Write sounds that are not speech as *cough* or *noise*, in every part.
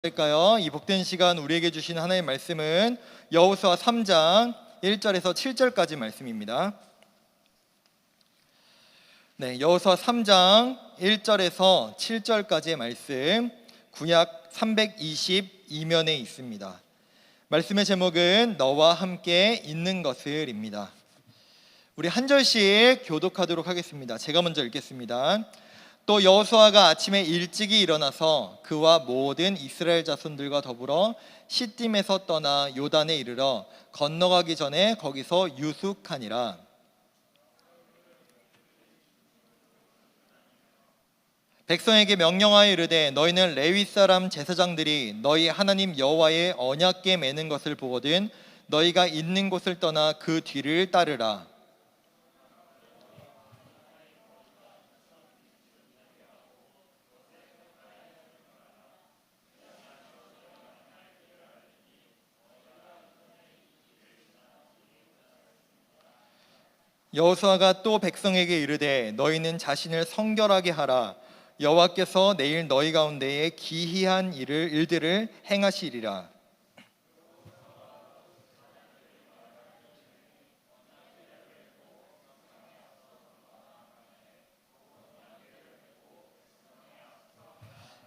될까요? 이 복된 시간 우리에게 주신 하나님의 말씀은 여호수아 3장 1절에서 7절까지 말씀입니다. 네, 여호수아 3장 1절에서 7절까지의 말씀 구약 322면에 있습니다. 말씀의 제목은 너와 함께 있는 것을입니다. 우리 한 절씩 교독하도록 하겠습니다. 제가 먼저 읽겠습니다. 또 여호수아가 아침에 일찍이 일어나서 그와 모든 이스라엘 자손들과 더불어 시딤에서 떠나 요단에 이르러 건너가기 전에 거기서 유숙하니라. 백성에게 명령하여 이르되 너희는 레위 사람 제사장들이 너희 하나님 여호와의 언약궤 매는 것을 보거든 너희가 있는 곳을 떠나 그 뒤를 따르라. 여호수아가 또 백성에게 이르되 너희는 자신을 성결하게 하라 여호와께서 내일 너희 가운데에 기이한 일을 일들을 행하시리라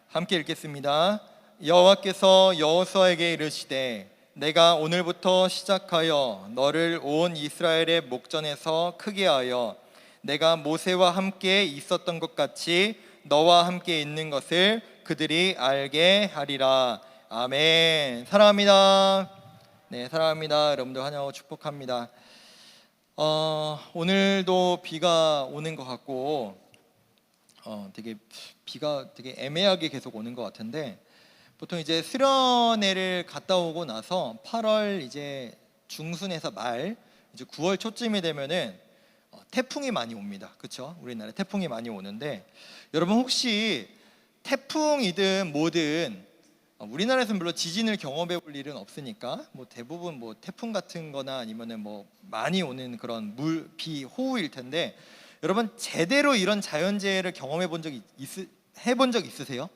함께 읽겠습니다. 여호와께서 여호수아에게 이르시되 내가 오늘부터 시작하여 너를 온 이스라엘의 목전에서 크게 하여 내가 모세와 함께 있었던 것 같이 너와 함께 있는 것을 그들이 알게 하리라. 아멘. 사랑합니다. 네, 사랑합니다. 여러분들 환영하고 축복합니다. 어, 오늘도 비가 오는 것 같고 어, 되게 비가 되게 애매하게 계속 오는 것 같은데 보통 이제 수련회를 갔다 오고 나서 8월 이제 중순에서 말 이제 9월 초쯤이 되면은 어, 태풍이 많이 옵니다. 그렇죠? 우리나라에 태풍이 많이 오는데 여러분 혹시 태풍이든 뭐든 어, 우리나라에서는 물론 지진을 경험해 볼 일은 없으니까 뭐 대부분 뭐 태풍 같은 거나 아니면은 뭐 많이 오는 그런 물, 비, 호우일 텐데 여러분 제대로 이런 자연재해를 경험해 본적 있, 해본 적 있으세요?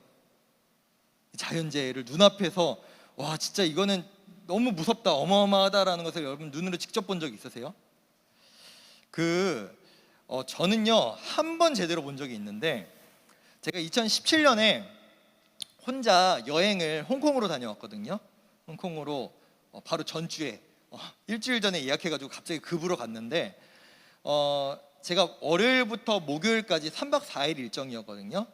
자연재해를 눈앞에서 와 진짜 이거는 너무 무섭다 어마어마하다라는 것을 여러분 눈으로 직접 본적 있으세요? 그 어, 저는요 한 번 제대로 본 적이 있는데 제가 2017년에 혼자 여행을 홍콩으로 다녀왔거든요. 홍콩으로 어, 바로 전주에 어, 일주일 전에 예약해가지고 갑자기 급으로 갔는데 어, 제가 월요일부터 목요일까지 3박 4일 일정이었거든요.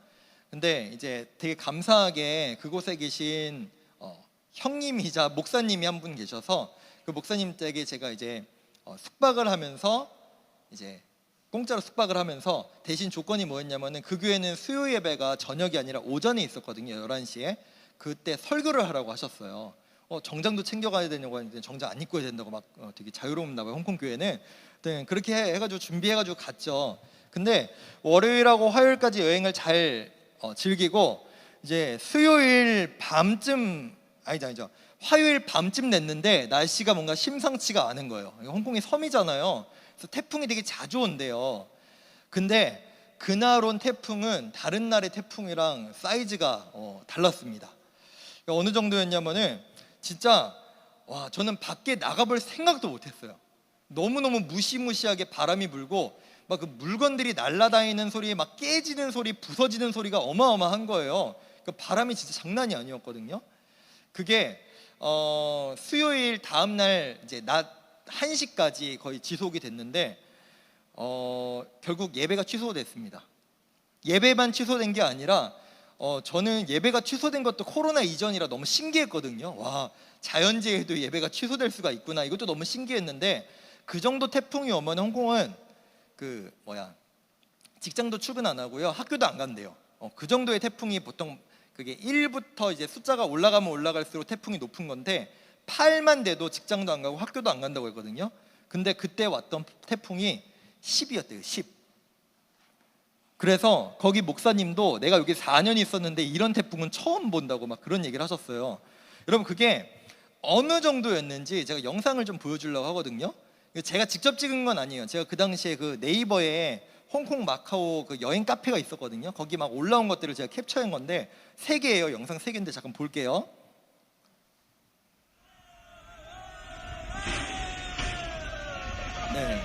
근데 이제 되게 감사하게 그곳에 계신 어, 형님이자 목사님이 한 분 계셔서 그 목사님 댁에 제가 이제 어, 숙박을 하면서 이제 공짜로 숙박을 하면서 대신 조건이 뭐였냐면은 그 교회는 수요 예배가 저녁이 아니라 오전에 있었거든요. 11시에. 그때 설교를 하라고 하셨어요. 어, 정장도 챙겨가야 되냐고 하는데 정장 안 입고 해야 된다고 막 어, 되게 자유로웠나 봐요. 홍콩 교회는. 네, 그렇게 해, 해가지고 준비해가지고 갔죠. 근데 월요일하고 화요일까지 여행을 잘 어, 즐기고 이제 수요일 밤쯤 아니죠 아니죠 화요일 밤쯤 냈는데 날씨가 뭔가 심상치가 않은 거예요. 홍콩이 섬이잖아요. 그래서 태풍이 되게 자주 온대요. 근데 그날 온 태풍은 다른 날의 태풍이랑 사이즈가 어, 달랐습니다. 그러니까 어느 정도였냐면은 진짜 와 저는 밖에 나가볼 생각도 못했어요. 너무 너무 무시무시하게 바람이 불고 막 그 물건들이 날아다니는 소리, 막 깨지는 소리, 부서지는 소리가 어마어마한 거예요. 그 바람이 진짜 장난이 아니었거든요. 그게 어, 수요일 다음 날 이제 낮 1시까지 거의 지속이 됐는데 어, 결국 예배가 취소됐습니다. 예배만 취소된 게 아니라 어, 저는 예배가 취소된 것도 코로나 이전이라 너무 신기했거든요. 와 자연재해도 예배가 취소될 수가 있구나. 이것도 너무 신기했는데 그 정도 태풍이 오면 홍콩은 그 뭐야 직장도 출근 안 하고요 학교도 안 간대요. 어, 그 정도의 태풍이 보통 그게 1부터 이제 숫자가 올라가면 올라갈수록 태풍이 높은 건데 8만 돼도 직장도 안 가고 학교도 안 간다고 했거든요. 근데 그때 왔던 태풍이 10이었대요. 10. 그래서 거기 목사님도 내가 여기 4년 있었는데 이런 태풍은 처음 본다고 막 그런 얘기를 하셨어요. 여러분 그게 어느 정도였는지 제가 영상을 좀 보여주려고 하거든요. 제가 직접 찍은 건 아니에요. 제가 그 당시에 그 네이버에 홍콩 마카오 그 여행 카페가 있었거든요. 거기 막 올라온 것들을 제가 캡처한 건데 세 개예요. 영상 세 개인데 잠깐 볼게요. 네,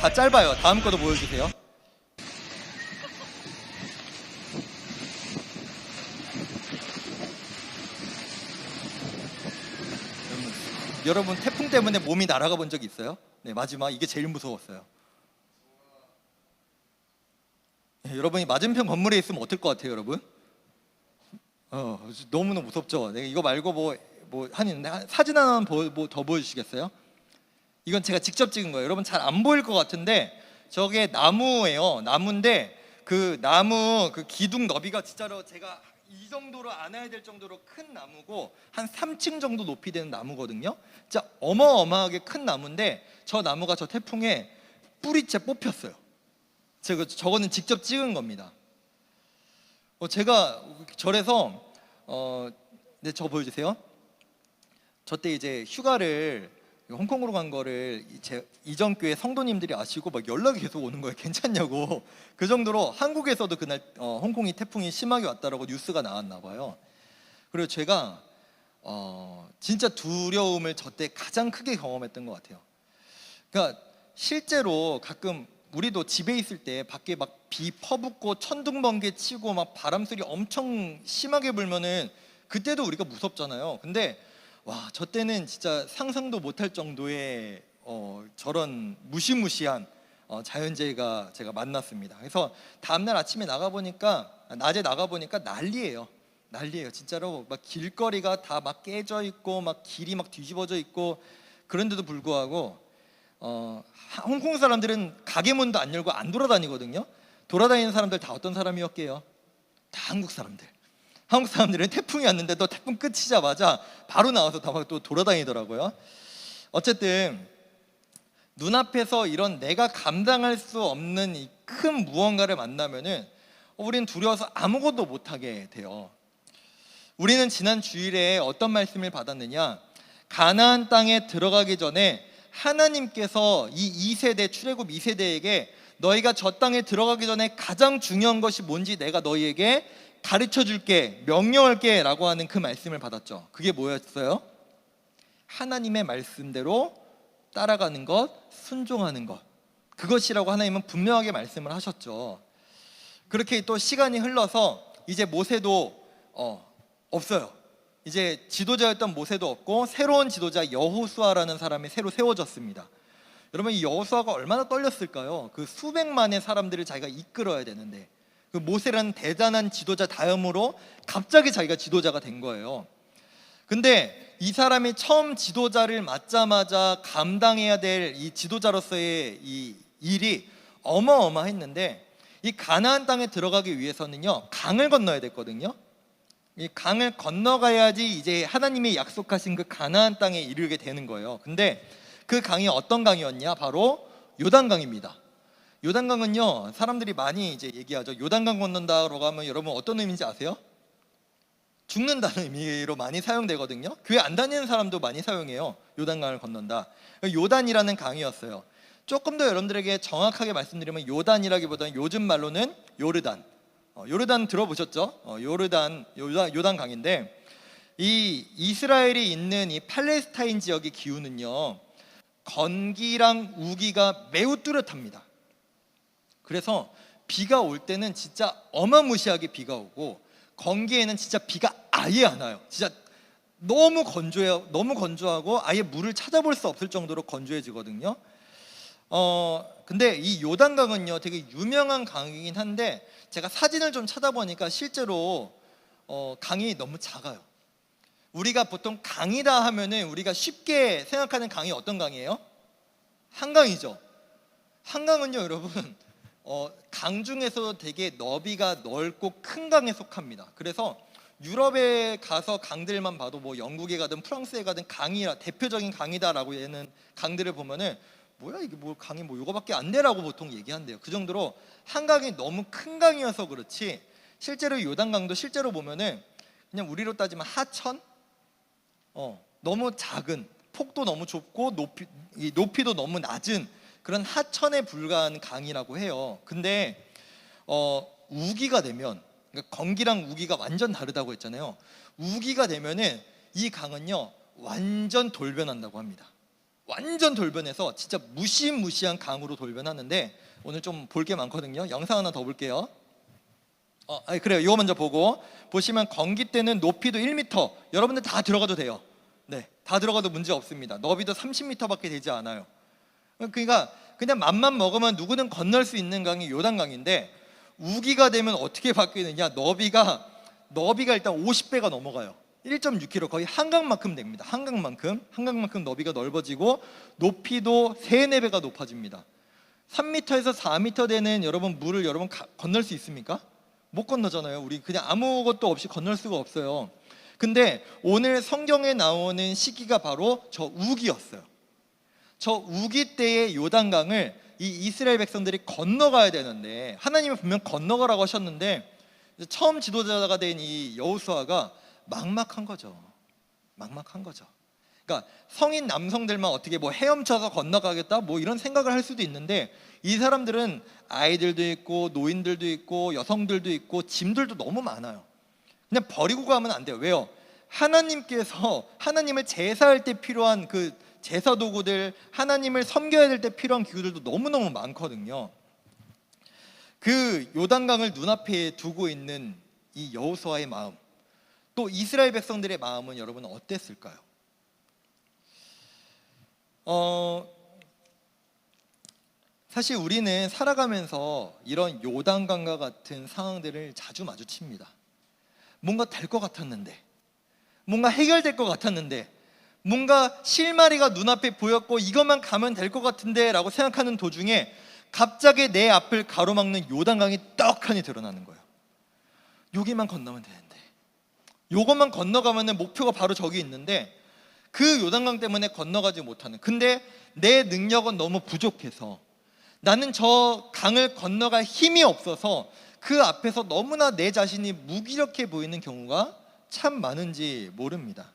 다- 다 짧아요. 다음 거도 보여주세요. 여러분 태풍 때문에 몸이 날아가 본 적 있어요? 네 마지막 이게 제일 무서웠어요. 네, 여러분이 맞은편 건물에 있으면 어떨 것 같아요, 여러분? 어 너무너무 무섭죠. 네, 이거 말고 뭐뭐 하는데 한- 사진 하나만 보, 뭐, 더 보여주시겠어요? 이건 제가 직접 찍은 거예요. 여러분 잘 안 보일 것 같은데 저게 나무예요. 나무인데 그 나무 그 기둥 너비가 진짜로 제가 이 정도로 안아야 될 정도로 큰 나무고 한 3층 정도 높이 되는 나무거든요. 진짜 어마어마하게 큰 나무인데 저 나무가 저 태풍에 뿌리째 뽑혔어요. 제가 저거는 직접 찍은 겁니다. 어, 제가 절에서 어, 네, 저 보여주세요. 저 때 이제 휴가를 홍콩으로 간 거를 이- 제 이전 교회 성도님들이 아시고 막 연락이 계속 오는 거예요. *laughs* 괜찮냐고. 그 정도로 한국에서도 그날 어, 홍콩이 태풍이 심하게 왔다라고 뉴스가 나왔나 봐요. 그리고 제가 어, 진짜 두려움을 저 때 가장 크게 경험했던 것 같아요. 그러니까 실제로 가끔 우리도 집에 있을 때 밖에 막 비 퍼붓고 천둥번개 치고 막 바람 소리 엄청 심하게 불면은 그때도 우리가 무섭잖아요. 근데 와, 저 때는 진짜 상상도 못할 정도의 어, 저런 무시무시한 어, 자연재해가 제가 만났습니다. 그래서 다음날 아침에 나가 보니까 낮에 나가 보니까 난리예요. 난리예요. 진짜로 막 길거리가 다 막 깨져 있고 막 길이 막 뒤집어져 있고 그런데도 불구하고 어, 하- 홍콩 사람들은 가게 문도 안 열고 안 돌아다니거든요. 돌아다니는 사람들 다 어떤 사람이었게요? 다 한국 사람들. 한국 사람들은 태풍이 왔는데도 태풍 끝이자마자 바로 나와서 다또 돌아다니더라고요. 어쨌든 눈앞에서 이런 내가 감당할 수 없는 이 큰 무언가를 만나면은 우리는 두려워서 아무것도 못하게 돼요. 우리는 지난 주일에 어떤 말씀을 받았느냐? 가나안 땅에 들어가기 전에 하나님께서 이 2세대 출애굽 2세대에게 너희가 저 땅에 들어가기 전에 가장 중요한 것이 뭔지 내가 너희에게 가르쳐 줄게, 명령할게 라고 하는 그 말씀을 받았죠. 그게 뭐였어요? 하나님의 말씀대로 따라가는 것, 순종하는 것. 그것이라고 하나님은 분명하게 말씀을 하셨죠. 그렇게 또 시간이 흘러서 이제 모세도 어, 없어요. 이제 지도자였던 모세도 없고 새로운 지도자 여호수아라는 사람이 새로 세워졌습니다. 여러분 이 여호수아가 얼마나 떨렸을까요? 그 수백만의 사람들을 자기가 이끌어야 되는데 그 모세라는 대단한 지도자 다음으로 갑자기 자기가 지도자가 된 거예요. 근데 이 사람이 처음 지도자를 맡자마자 감당해야 될 이 지도자로서의 이 일이 어마어마했는데 이 가나안 땅에 들어가기 위해서는요 강을 건너야 됐거든요. 이 강을 건너가야지 이제 하나님이 약속하신 그 가나안 땅에 이르게 되는 거예요. 근데 그 강이 어떤 강이었냐? 바로 요단강입니다. 요단강은요 사람들이 많이 이제 얘기하죠. 요단강 건넌다라고 하면 여러분 어떤 의미인지 아세요? 죽는다는 *laughs* 의미로 많이 사용되거든요. 교회 안 다니는 사람도 많이 사용해요. 요단강을 건넌다. 요단이라는 강이었어요. 조금 더 여러분들에게 정확하게 말씀드리면 요단이라기보다는 요즘 말로는 요르단. 어, 요르단 들어보셨죠? 어, 요르단 요단, 요단 강인데 이 이스라엘이 있는 이 팔레스타인 지역의 기후는요 건기랑 우기가 매우 뚜렷합니다. 그래서 비가 올 때는 진짜 어마무시하게 비가 오고 건기에는 진짜 비가 아예 안 와요. 진짜 너무 건조해요. 너무 건조하고 아예 물을 찾아볼 수 없을 정도로 건조해지거든요. 어 근데 이 요단강은요 되게 유명한 강이긴 한데 제가 사진을 좀 찾아보니까 실제로 어 강이 너무 작아요. 우리가 보통 강이다 하면은 우리가 쉽게 생각하는 강이 어떤 강이에요? 한강이죠. 한강은요 여러분 어, 강 중에서도 되게 너비가 넓고 큰 강에 속합니다. 그래서 유럽에 가서 강들만 봐도 뭐 영국에 가든 프랑스에 가든 강이라 대표적인 강이다라고 얘는 강들을 보면은 뭐야 이게 뭐 강이 뭐 요거밖에 안 돼라고 보통 얘기한대요. 그 정도로 한강이 너무 큰 강이어서 그렇지 실제로 요단강도 실제로 보면은 그냥 우리로 따지면 하천 어 너무 작은 폭도 너무 좁고 높이 이 높이도 너무 낮은 그런 하천에 불과한 강이라고 해요. 근데 어, 우기가 되면 그러니까 건기랑 우기가 완전 다르다고 했잖아요. 우기가 되면은 이 강은요 완전 돌변한다고 합니다. 완전 돌변해서 진짜 무시무시한 강으로 돌변하는데 오늘 좀 볼 게 많거든요. 영상 하나 더 볼게요. 어, 아니 그래요. 이거 먼저 보고 보시면 건기 때는 높이도 1m. 여러분들 다 들어가도 돼요. 네, 다 들어가도 문제 없습니다. 너비도 30m밖에 되지 않아요. 그러니까 그냥 맘만 먹으면 누구든 건널 수 있는 강이 요단강인데 우기가 되면 어떻게 바뀌느냐? 너비가 너비가 일단 50배가 넘어가요. 1.6km 거의 한강만큼 됩니다. 한강만큼 한강만큼 너비가 넓어지고 높이도 3, 4배가 높아집니다. 3m에서 4m 되는 여러분 물을 여러분 가- 건널 수 있습니까? 못 건너잖아요. 우리 그냥 아무것도 없이 건널 수가 없어요. 근데 오늘 성경에 나오는 시기가 바로 저 우기였어요. 저 우기 때의 요단강을 이 이스라엘 백성들이 건너가야 되는데 하나님은 분명 건너가라고 하셨는데 처음 지도자가 된 이 여호수아가 막막한 거죠. 막막한 거죠. 그러니까 성인 남성들만 어떻게 뭐 헤엄쳐서 건너가겠다 뭐 이런 생각을 할 수도 있는데 이 사람들은 아이들도 있고 노인들도 있고 여성들도 있고 짐들도 너무 많아요. 그냥 버리고 가면 안 돼요. 왜요? 하나님께서 하나님을 제사할 때 필요한 그 제사 도구들, 하나님을 섬겨야 될 때 필요한 기구들도 너무너무 많거든요. 그 요단강을 눈앞에 두고 있는 이 여호수아의 마음, 또 이스라엘 백성들의 마음은 여러분 어땠을까요? 어, 사실 우리는 살아가면서 이런 요단강과 같은 상황들을 자주 마주칩니다. 뭔가 될 것 같았는데, 뭔가 해결될 것 같았는데, 뭔가 실마리가 눈앞에 보였고 이것만 가면 될 것 같은데 라고 생각하는 도중에 갑자기 내 앞을 가로막는 요단강이 떡하니 드러나는 거예요. 여기만 건너면 되는데, 요것만 건너가면은 목표가 바로 저기 있는데 그 요단강 때문에 건너가지 못하는. 근데 내 능력은 너무 부족해서 나는 저 강을 건너갈 힘이 없어서 그 앞에서 너무나 내 자신이 무기력해 보이는 경우가 참 많은지 모릅니다.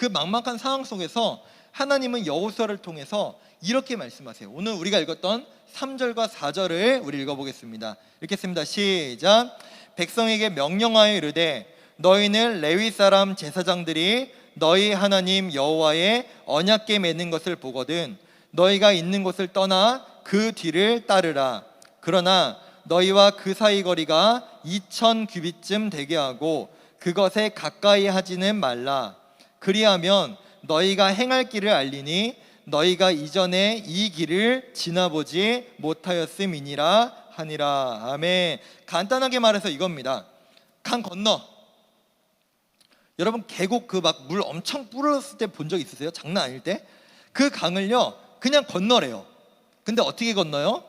그 막막한 상황 속에서 하나님은 여호수아를 통해서 이렇게 말씀하세요. 오늘 우리가 읽었던 3절과 4절을 우리 읽어보겠습니다. 읽겠습니다. 시작. 백성에게 명령하여 이르되 너희는 레위 사람 제사장들이 너희 하나님 여호와의 언약궤 맺는 것을 보거든 너희가 있는 곳을 떠나 그 뒤를 따르라. 그러나 너희와 그 사이 거리가 2천 규빗쯤 되게 하고 그것에 가까이 하지는 말라. 그리하면 너희가 행할 길을 알리니 너희가 이전에 이 길을 지나보지 못하였음이니라 하니라. 아멘. 간단하게 말해서 이겁니다. 강 건너. 여러분 계곡 그 막 물 엄청 뿌렸을 때 본 적 있으세요? 장난 아닐 때? 그 강을요 그냥 건너래요. 근데 어떻게 건너요?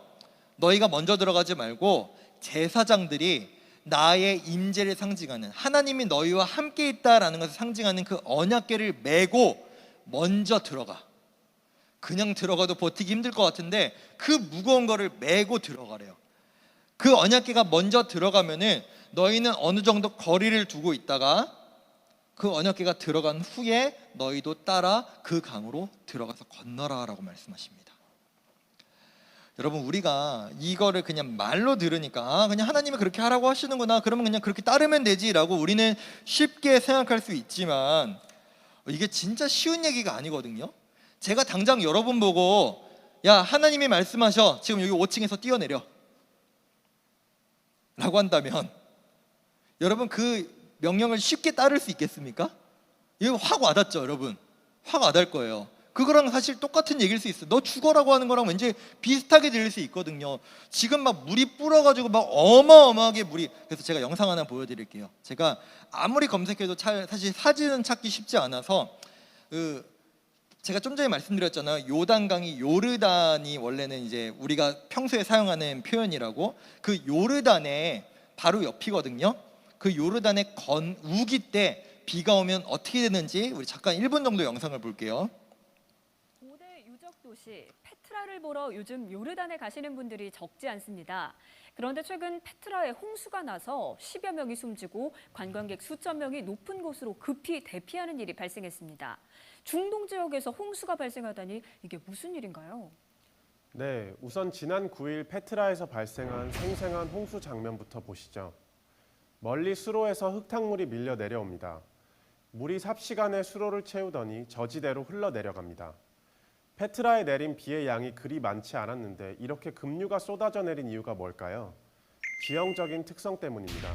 너희가 먼저 들어가지 말고 제사장들이 나의 임재를 상징하는 하나님이 너희와 함께 있다라는 것을 상징하는 그 언약궤를 메고 먼저 들어가. 그냥 들어가도 버티기 힘들 것 같은데 그 무거운 거를 메고 들어가래요. 그 언약궤가 먼저 들어가면은 너희는 어느 정도 거리를 두고 있다가 그 언약궤가 들어간 후에 너희도 따라 그 강으로 들어가서 건너라라고 말씀하십니다. 여러분 우리가 이거를 그냥 말로 들으니까 아, 그냥 하나님이 그렇게 하라고 하시는구나. 그러면 그냥 그렇게 따르면 되지라고 우리는 쉽게 생각할 수 있지만 이게 진짜 쉬운 얘기가 아니거든요. 제가 당장 여러분 보고 야 하나님이 말씀하셔. 지금 여기 5층에서 뛰어내려. 라고 한다면 여러분 그 명령을 쉽게 따를 수 있겠습니까? 이거 확 와닿죠 여러분? 확 와닿을 거예요 그거랑 사실 똑같은 얘기일 수 있어요 너 죽어라고 하는 거랑 왠지 비슷하게 들릴 수 있거든요 지금 막 물이 불어가지고 막 어마어마하게 물이 그래서 제가 영상 하나 보여드릴게요 제가 아무리 검색해도 차- 사실 사진은 찾기 쉽지 않아서 그 제가 좀 전에 말씀드렸잖아요. 요단강이 요르단이 원래는 이제 우리가 평소에 사용하는 표현이라고 그 요르단의 바로 옆이거든요. 그 요르단의 건 우기 때 비가 오면 어떻게 되는지 우리 잠깐 1분 정도 영상을 볼게요. 도시 페트라를 보러 요즘 요르단에 가시는 분들이 적지 않습니다. 그런데 최근 페트라에 홍수가 나서 10여 명이 숨지고 관광객 수천 명이 높은 곳으로 급히 대피하는 일이 발생했습니다. 중동 지역에서 홍수가 발생하다니 이게 무슨 일인가요? 네, 우선 지난 9일 페트라에서 발생한 생생한 홍수 장면부터 보시죠. 멀리 수로에서 흙탕물이 밀려 내려옵니다. 물이 삽시간에 수로를 채우더니 저지대로 흘러 내려갑니다. 페트라에 내린 비의 양이 그리 많지 않았는데 이렇게 급류가 쏟아져 내린 이유가 뭘까요? 지형적인 특성 때문입니다.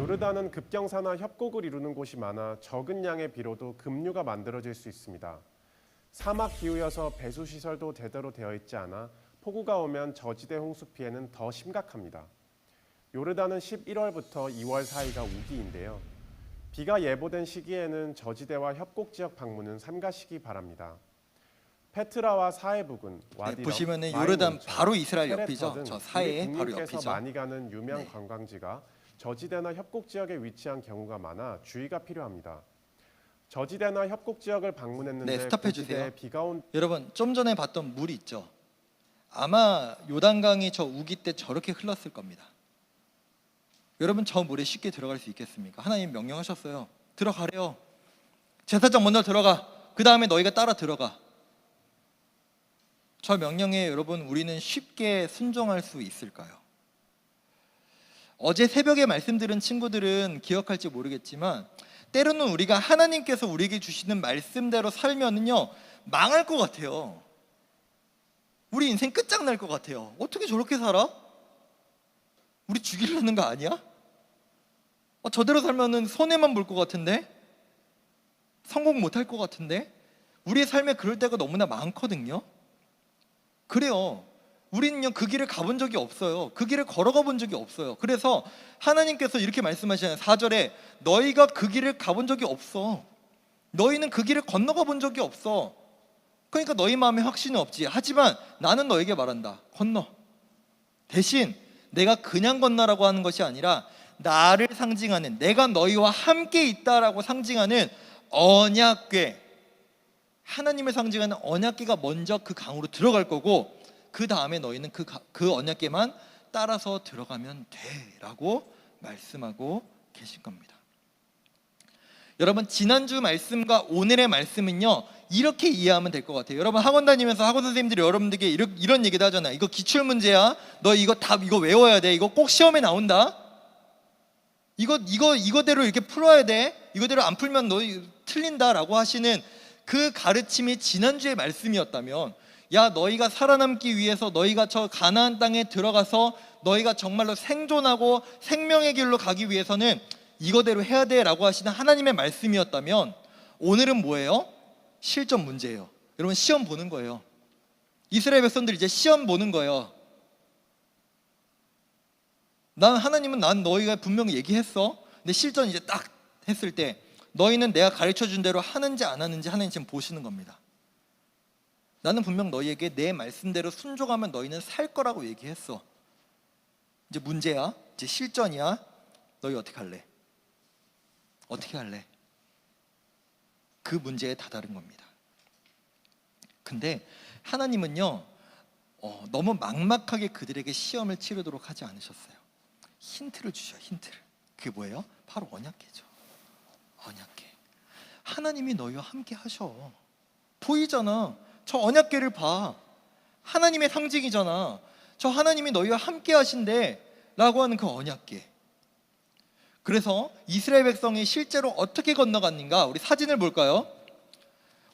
요르단은 급경사나 협곡을 이루는 곳이 많아 적은 양의 비로도 급류가 만들어질 수 있습니다. 사막 기후여서 배수 시설도 제대로 되어 있지 않아 폭우가 오면 저지대 홍수 피해는 더 심각합니다. 요르단은 11월부터 2월 사이가 우기인데요. 비가 예보된 시기에는 저지대와 협곡 지역 방문은 삼가시기 바랍니다. 페트라와 사해 부근, 네, 와디럭, 보시면은 요르단 바로 이스라엘 옆이죠. 등저 우리 바로 옆이죠. 많이 가는 유명 네. 관광지가 저지대나 협곡 지역에 위치한 경우가 많아 주의가 필요합니다. 저지대나 협곡 지역을 방문했는데 네, 스탑해 고지대에 주세요. 비가 온 여러분 좀 전에 봤던 물 있죠. 아마 요단강이 저 우기 때 저렇게 흘렀을 겁니다. 여러분 저 물에 쉽게 들어갈 수 있겠습니까? 하나님 명령하셨어요. 들어가래요. 제사장 먼저 들어가. 그 다음에 너희가 따라 들어가. 저 명령에 여러분 우리는 쉽게 순종할 수 있을까요? 어제 새벽에 말씀드린 친구들은 기억할지 모르겠지만 때로는 우리가 하나님께서 우리에게 주시는 말씀대로 살면은요 망할 것 같아요. 우리 인생 끝장날 것 같아요. 어떻게 저렇게 살아? 우리 죽이려는 거 아니야? 어, 저대로 살면은 손해만 볼 것 같은데 성공 못할 것 같은데 우리의 삶에 그럴 때가 너무나 많거든요. 그래요. 우리는요 그 길을 가본 적이 없어요. 그 길을 걸어가 본 적이 없어요. 그래서 하나님께서 이렇게 말씀하시잖아요. 4절에 너희가 그 길을 가본 적이 없어. 너희는 그 길을 건너가 본 적이 없어. 그러니까 너희 마음에 확신은 없지. 하지만 나는 너에게 말한다. 건너. 대신 내가 그냥 건너라고 하는 것이 아니라 나를 상징하는 내가 너희와 함께 있다라고 상징하는 언약궤 하나님을 상징하는 언약궤가 먼저 그 강으로 들어갈 거고 그 다음에 너희는 그, 가- 그 언약궤만 따라서 들어가면 돼라고 말씀하고 계신 겁니다. 여러분 지난주 말씀과 오늘의 말씀은요 이렇게 이해하면 될 것 같아요. 여러분 학원 다니면서 학원 선생님들이 여러분들에게 이런, 이런 얘기도 하잖아요. 이거 기출 문제야. 너 이거 답 이거 외워야 돼. 이거 꼭 시험에 나온다. 이거 이거 이거대로 이렇게 풀어야 돼. 이거대로 안 풀면 너 틀린다라고 하시는 그 가르침이 지난주의 말씀이었다면 야 너희가 살아남기 위해서 너희가 저 가나안 땅에 들어가서 너희가 정말로 생존하고 생명의 길로 가기 위해서는 이거대로 해야 돼라고 하시는 하나님의 말씀이었다면 오늘은 뭐예요? 실전 문제예요. 여러분 시험 보는 거예요. 이스라엘 백성들 이제 시험 보는 거예요. 난 하나님은 난 너희가 분명히 얘기했어. 근데 실전 이제 딱 했을 때 너희는 내가 가르쳐 준 대로 하는지 안 하는지 하나님 지금 보시는 겁니다. 나는 분명 너희에게 내 말씀대로 순종하면 너희는 살 거라고 얘기했어. 이제 문제야. 이제 실전이야. 너희 어떻게 할래? 어떻게 할래? 그 문제에 다다른 겁니다. 근데 하나님은요, 어, 너무 막막하게 그들에게 시험을 치르도록 하지 않으셨어요. 힌트를 주셔, 힌트를. 그게 뭐예요? 바로 언약계죠. 언약계. 하나님이 너희와 함께 하셔. 보이잖아. 저 언약계를 봐. 하나님의 상징이잖아. 저 하나님이 너희와 함께 하신대. 라고 하는 그 언약계. 그래서 이스라엘 백성이 실제로 어떻게 건너갔는가? 우리 사진을 볼까요?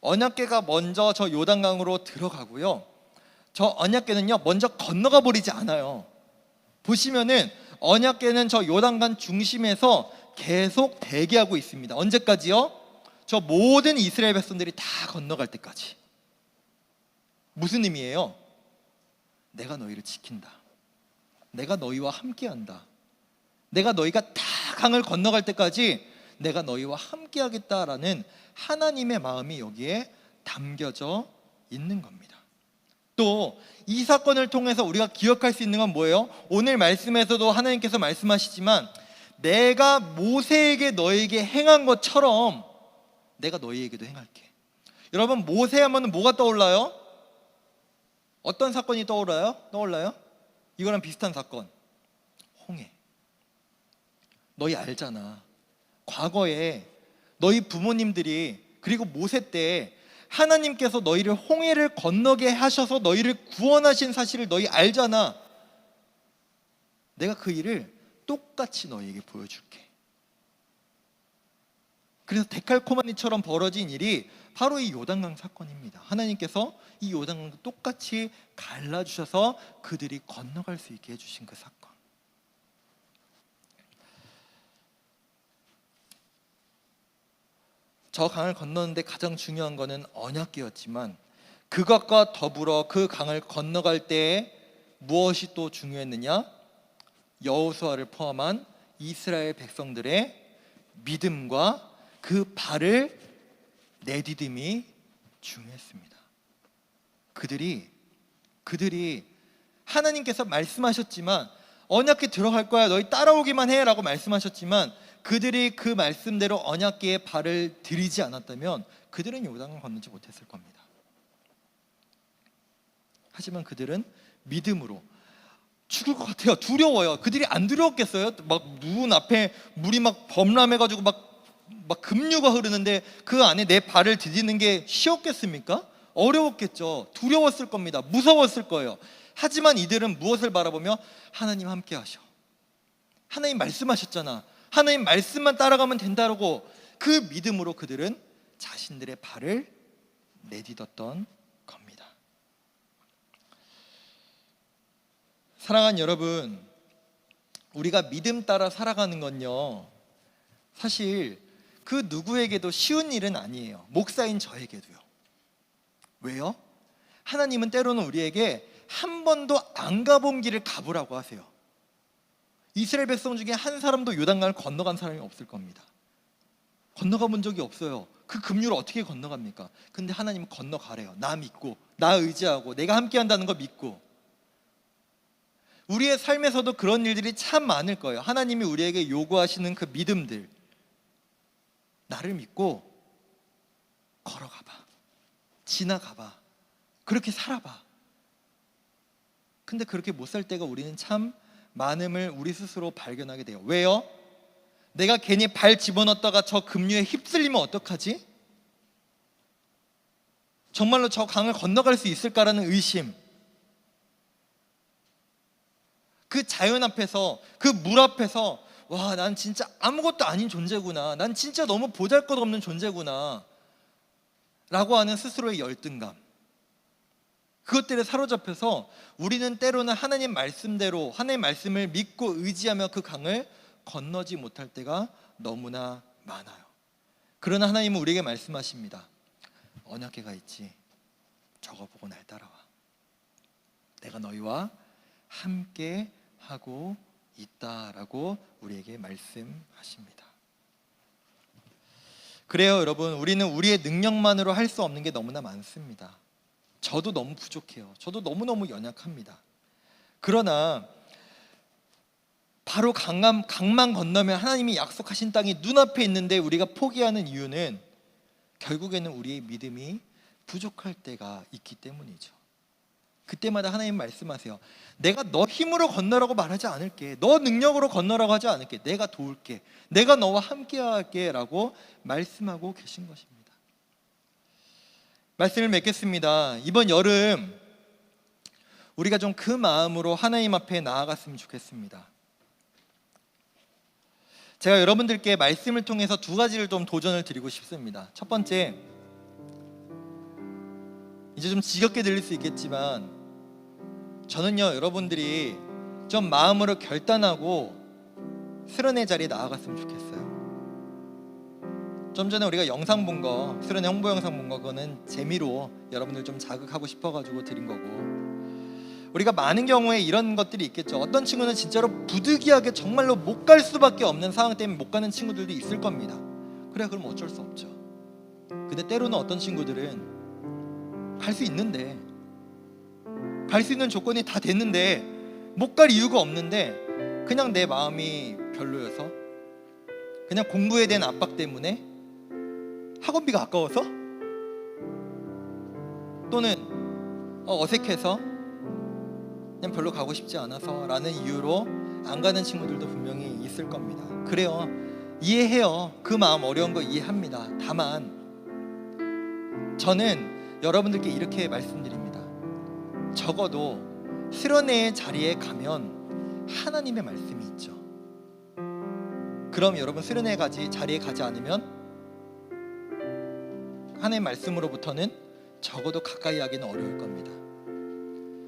언약계가 먼저 저 요단강으로 들어가고요. 저 언약계는요, 먼저 건너가 버리지 않아요. 보시면은 언약계는 저 요단강 중심에서 계속 대기하고 있습니다. 언제까지요? 저 모든 이스라엘 백성들이 다 건너갈 때까지. 무슨 의미예요? 내가 너희를 지킨다. 내가 너희와 함께한다. 내가 너희가 다 강을 건너갈 때까지 내가 너희와 함께하겠다라는 하나님의 마음이 여기에 담겨져 있는 겁니다. 또 이 사건을 통해서 우리가 기억할 수 있는 건 뭐예요? 오늘 말씀에서도 하나님께서 말씀하시지만 내가 모세에게 너에게 행한 것처럼 내가 너희에게도 행할게. 여러분 모세 하면 뭐가 떠올라요? 어떤 사건이 떠올라요? 떠올라요? 이거랑 비슷한 사건. 홍해. 너희 알잖아. 과거에 너희 부모님들이 그리고 모세 때 하나님께서 너희를 홍해를 건너게 하셔서 너희를 구원하신 사실을 너희 알잖아. 내가 그 일을 똑같이 너희에게 보여줄게. 그래서 데칼코마니처럼 벌어진 일이 바로 이 요단강 사건입니다. 하나님께서 이 요단강도 똑같이 갈라주셔서 그들이 건너갈 수 있게 해주신 그 사건. 저 강을 건너는데 가장 중요한 것은 언약궤였지만 그것과 더불어 그 강을 건너갈 때에 무엇이 또 중요했느냐? 여호수아를 포함한 이스라엘 백성들의 믿음과 그 발을 내디딤이 중요했습니다. 그들이 그들이 하나님께서 말씀하셨지만 언약궤 들어갈 거야 너희 따라오기만 해라고 말씀하셨지만 그들이 그 말씀대로 언약궤에 발을 들이지 않았다면 그들은 요단을 건너지 못했을 겁니다. 하지만 그들은 믿음으로 죽을 것 같아요. 두려워요. 그들이 안 두려웠겠어요? 막 눈 앞에 물이 막 범람해가지고 막, 막 급류가 흐르는데 그 안에 내 발을 디디는 게 쉬웠겠습니까? 어려웠겠죠. 두려웠을 겁니다. 무서웠을 거예요. 하지만 이들은 무엇을 바라보며 하나님 함께 하셔. 하나님 말씀하셨잖아. 하나님 말씀만 따라가면 된다고 그 믿음으로 그들은 자신들의 발을 내딛었던 겁니다. 사랑하는 여러분, 우리가 믿음 따라 살아가는 건요, 사실 그 누구에게도 쉬운 일은 아니에요. 목사인 저에게도요. 왜요? 하나님은 때로는 우리에게 한 번도 안 가본 길을 가보라고 하세요. 이스라엘 백성 중에 한 사람도 요단강을 건너간 사람이 없을 겁니다. 건너가 본 적이 없어요. 그 급류를 어떻게 건너갑니까? 근데 하나님은 건너가래요. 나 믿고, 나 의지하고, 내가 함께 한다는 거 믿고. 우리의 삶에서도 그런 일들이 참 많을 거예요. 하나님이 우리에게 요구하시는 그 믿음들. 나를 믿고 걸어가 봐. 지나가 봐. 그렇게 살아봐. 근데 그렇게 못 살 때가 우리는 참 많음을 우리 스스로 발견하게 돼요. 왜요? 내가 괜히 발 집어넣었다가 저 급류에 휩쓸리면 어떡하지? 정말로 저 강을 건너갈 수 있을까라는 의심. 그 자연 앞에서 그 물 앞에서 와, 난 진짜 아무것도 아닌 존재구나. 난 진짜 너무 보잘것없는 존재구나. 라고 하는 스스로의 열등감. 그것들에 사로잡혀서 우리는 때로는 하나님 말씀대로 하나님 말씀을 믿고 의지하며 그 강을 건너지 못할 때가 너무나 많아요. 그러나 하나님은 우리에게 말씀하십니다. 언약계가 있지. 저거 보고 날 따라와. 내가 너희와 함께 하고 있다라고 우리에게 말씀하십니다. 그래요, 여러분. 우리는 우리의 능력만으로 할 수 없는 게 너무나 많습니다. 저도 너무 부족해요. 저도 너무너무 연약합니다. 그러나 바로 강남, 강만 건너면 하나님이 약속하신 땅이 눈앞에 있는데 우리가 포기하는 이유는 결국에는 우리의 믿음이 부족할 때가 있기 때문이죠. 그때마다 하나님 말씀하세요. 내가 너 힘으로 건너라고 말하지 않을게. 너 능력으로 건너라고 하지 않을게. 내가 도울게. 내가 너와 함께 할게라고 말씀하고 계신 것입니다. 말씀을 맺겠습니다. 이번 여름 우리가 좀 그 마음으로 하나님 앞에 나아갔으면 좋겠습니다. 제가 여러분들께 말씀을 통해서 두 가지를 좀 도전을 드리고 싶습니다. 첫 번째, 이제 좀 지겹게 들릴 수 있겠지만, 저는요, 여러분들이 좀 마음으로 결단하고 수련회 자리에 나아갔으면 좋겠어요. 좀 전에 우리가 영상 본 거, 수련회 홍보 영상 본 거, 그거는 재미로 여러분들 좀 자극하고 싶어가지고 드린 거고, 우리가 많은 경우에 이런 것들이 있겠죠. 어떤 친구는 진짜로 부득이하게 정말로 못 갈 수밖에 없는 상황 때문에 못 가는 친구들도 있을 겁니다. 그래 그럼 어쩔 수 없죠. 근데 때로는 어떤 친구들은 갈 수 있는데 갈 수 있는 조건이 다 됐는데 못 갈 이유가 없는데 그냥 내 마음이 별로여서 그냥 공부에 대한 압박 때문에 학원비가 아까워서 또는 어, 어색해서 그냥 별로 가고 싶지 않아서 라는 이유로 안 가는 친구들도 분명히 있을 겁니다. 그래요. 이해해요. 그 마음 어려운 거 이해합니다. 다만 저는 여러분들께 이렇게 말씀드립니다. 적어도 수련회의 자리에 가면 하나님의 말씀이 있죠. 그럼 여러분 수련회 가지 자리에 가지 않으면 하나님의 말씀으로부터는 적어도 가까이 하기는 어려울 겁니다.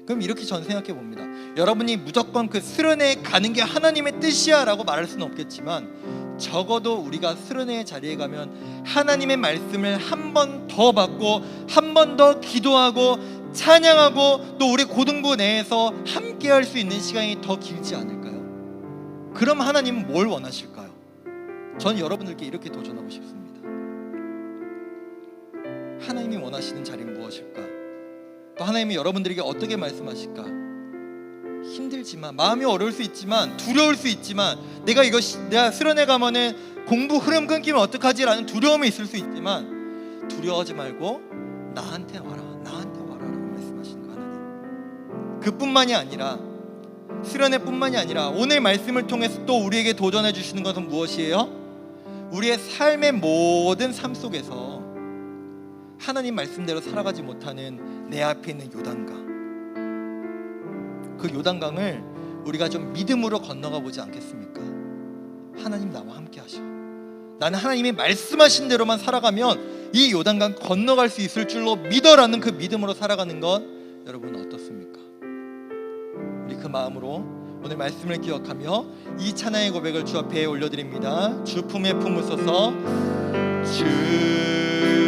그럼 이렇게 전 생각해 봅니다. 여러분이 무조건 그 수련회에 가는 게 하나님의 뜻이야라고 말할 수는 없겠지만 적어도 우리가 수련회의 자리에 가면 하나님의 말씀을 한 번 더 받고 한 번 더 기도하고 찬양하고 또 우리 고등부 내에서 함께 할 수 있는 시간이 더 길지 않을까요? 그럼 하나님은 뭘 원하실까요? 전 여러분들께 이렇게 도전하고 싶습니다. 하나님이 원하시는 자리는 무엇일까? 또 하나님이 여러분들에게 어떻게 말씀하실까? 힘들지만 마음이 어려울 수 있지만 두려울 수 있지만 내가 이거 시- 내가 수련회 가면은 공부 흐름 끊기면 어떡하지라는 두려움이 있을 수 있지만 두려워하지 말고 나한테 와라 그뿐만이 아니라 수련회뿐만이 아니라 오늘 말씀을 통해서 또 우리에게 도전해 주시는 것은 무엇이에요? 우리의 삶의 모든 삶 속에서 하나님 말씀대로 살아가지 못하는 내 앞에 있는 요단강 그 요단강을 우리가 좀 믿음으로 건너가 보지 않겠습니까? 하나님 나와 함께 하셔. 나는 하나님이 말씀하신 대로만 살아가면 이 요단강 건너갈 수 있을 줄로 믿어라는 그 믿음으로 살아가는 건 여러분 어떻습니까? 우리 그 마음으로 오늘 말씀을 기억하며 이 찬양의 고백을 주 앞에 올려드립니다. 주 품에 품으소서 주